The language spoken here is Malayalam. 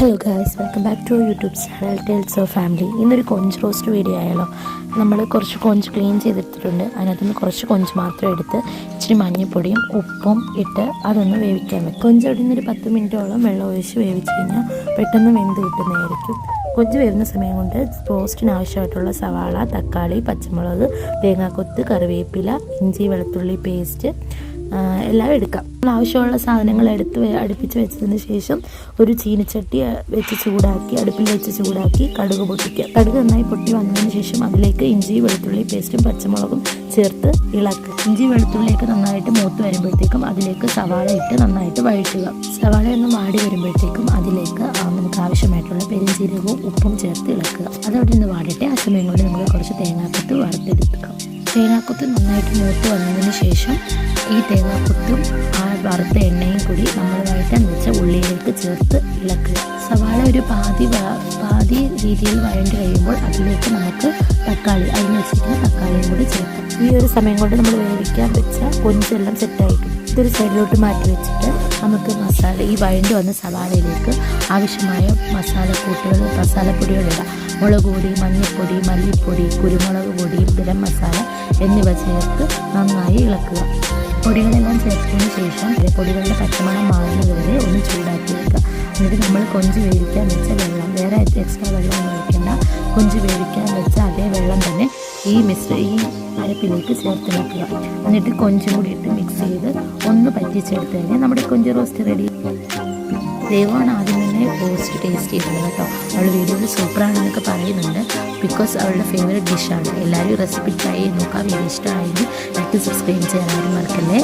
Hello guys welcome back to YouTube channel Tales of Family ഇന്നൊരു കൊഞ്ച് റോസ്റ്റ് വീഡിയോ ആയാലോ. നമ്മൾ കുറച്ച് കൊഞ്ച് ക്ലീൻ ചെയ്തെടുത്തിട്ടുണ്ട്. അതിനകത്തുനിന്ന് കുറച്ച് കൊഞ്ച് മാത്രം എടുത്ത് ഇച്ചിരി മഞ്ഞൾപ്പൊടിയും ഉപ്പും ഇട്ട് അതൊന്ന് വേവിക്കാൻ വെക്കും. കൊഞ്ച് അവിടെ ഒരു പത്ത് മിനിറ്റോളം വെള്ളം ഒഴിച്ച് വേവിച്ച് കഴിഞ്ഞാൽ പെട്ടെന്ന് വെന്ത് കിട്ടുന്നതായിരിക്കും. കൊഞ്ച് വരുന്ന സമയം കൊണ്ട് റോസ്റ്റിന് ആവശ്യമായിട്ടുള്ള സവാള തക്കാളി പച്ചമുളക് തേങ്ങാക്കൊത്ത് കറിവേപ്പില ഇഞ്ചി വെളുത്തുള്ളി പേസ്റ്റ് എല്ലാം എടുക്കാം. ആവശ്യമുള്ള സാധനങ്ങൾ എടുത്ത് അടുപ്പിച്ച് വെച്ചതിന് ശേഷം ഒരു ചീനച്ചട്ടി വെച്ച് ചൂടാക്കി അടുപ്പിൽ വെച്ച് ചൂടാക്കി കടുക് പൊട്ടിക്കുക കടുക് നന്നായി പൊട്ടി വന്നതിന് ശേഷം അതിലേക്ക് ഇഞ്ചി വെളുത്തുള്ളി പേസ്റ്റും പച്ചമുളകും ചേർത്ത് ഇളക്കുക. ഇഞ്ചി വെളുത്തുള്ളിയൊക്കെ നന്നായിട്ട് മൂത്ത് വരുമ്പോഴത്തേക്കും അതിലേക്ക് സവാള ഇട്ട് നന്നായിട്ട് വഴറ്റുക. സവാള ഒന്ന് വാടി വരുമ്പോഴത്തേക്കും അതിലേക്ക് നമുക്ക് ആവശ്യമായിട്ടുള്ള പെരുംജീരകവും ഉപ്പും ചേർത്ത് ഇളക്കുക. അതവിടെ നിന്ന് വാടിയിട്ട് ആ സമയം കൊണ്ട് നമുക്ക് കുറച്ച് തേങ്ങാപ്പത്ത് വറുത്തെടുക്കുക തേങ്ങാക്കൊത്ത് നന്നായിട്ട് മൂത്ത് വന്നതിന് ശേഷം ഈ തേങ്ങാക്കൊത്തും ആ വറുത്ത എണ്ണയും കൂടി നമ്മൾ വഴറ്റാൻ വെച്ച ഉള്ളിയിലേക്ക് ചേർത്ത് ഇളക്കുക. സവാള ഒരു പാതി പാതി രീതിയിൽ വഴണ്ടി കഴിയുമ്പോൾ അതിലേക്ക് നമുക്ക് തക്കാളി അതിന് വെച്ചിരിക്കുന്ന തക്കാളിയും കൂടി ചേർക്കാം. ഈ ഒരു സമയം കൊണ്ട് നമ്മൾ വേവിക്കാൻ വെച്ച കൊഞ്ചെല്ലാം സെറ്റായിട്ടും ഇതൊരു സൈഡിലോട്ട് മാറ്റി വെച്ചിട്ട് നമുക്ക് മസാല ഈ വഴണ്ടി വന്ന സവാളയിലേക്ക് ആവശ്യമായ മസാലക്കൂട്ടുകൾ മസാലപ്പൊടികൾ ഇടാം. മുളക് പൊടി മഞ്ഞൾപ്പൊടി മല്ലിപ്പൊടി കുരുമുളക് പൊടി ഗരം മസാല എന്നിവ ചേർത്ത് നന്നായി ഇളക്കുക. പൊടികളെല്ലാം ചേർത്തതിന് ശേഷം പൊടികളുടെ പച്ചമണം മാറുന്നത് വരെ ഒന്ന് ചൂടാക്കി വെക്കുക എന്നിട്ട് നമ്മൾ കൊഞ്ച് വേവിക്കാൻ വെച്ച വെള്ളം വേറെ എക്സ്ട്രാ വെള്ളം ഒന്നും ഒഴിക്കേണ്ട. കൊഞ്ച് വേവിക്കാൻ വെച്ച അതേ വെള്ളം തന്നെ ഈ മിശ്ര ഈ അരപ്പിലേക്ക് ചേർത്ത് വെക്കുക. എന്നിട്ട് കൊഞ്ചും കൂടി ഇട്ട് മിക്സ് ചെയ്ത് ഒന്ന് പറ്റിച്ചെടുത്ത് കഴിഞ്ഞാൽ നമ്മുടെ കൊഞ്ച് റോസ്റ്റ് റെഡി ദൈവമാണ് ആദ്യം തന്നെ റോസ്റ്റ് ടേസ്റ്റ് ചെയ്തത് കേട്ടോ. അവൾ വീഡിയോയിൽ സൂപ്പറാണെന്നൊക്കെ പറയുന്നുണ്ട്. ബിക്കോസ് അവളുടെ ഫേവറേറ്റ് ഡിഷാണ് എല്ലാവരും റെസിപ്പി ട്രൈ ചെയ്ത് നോക്കാം വീഡിയോ ഇഷ്ടമായെങ്കിൽ ലൈക്ക് സബ്സ്ക്രൈബ് ആരും മറക്കല്ലേ?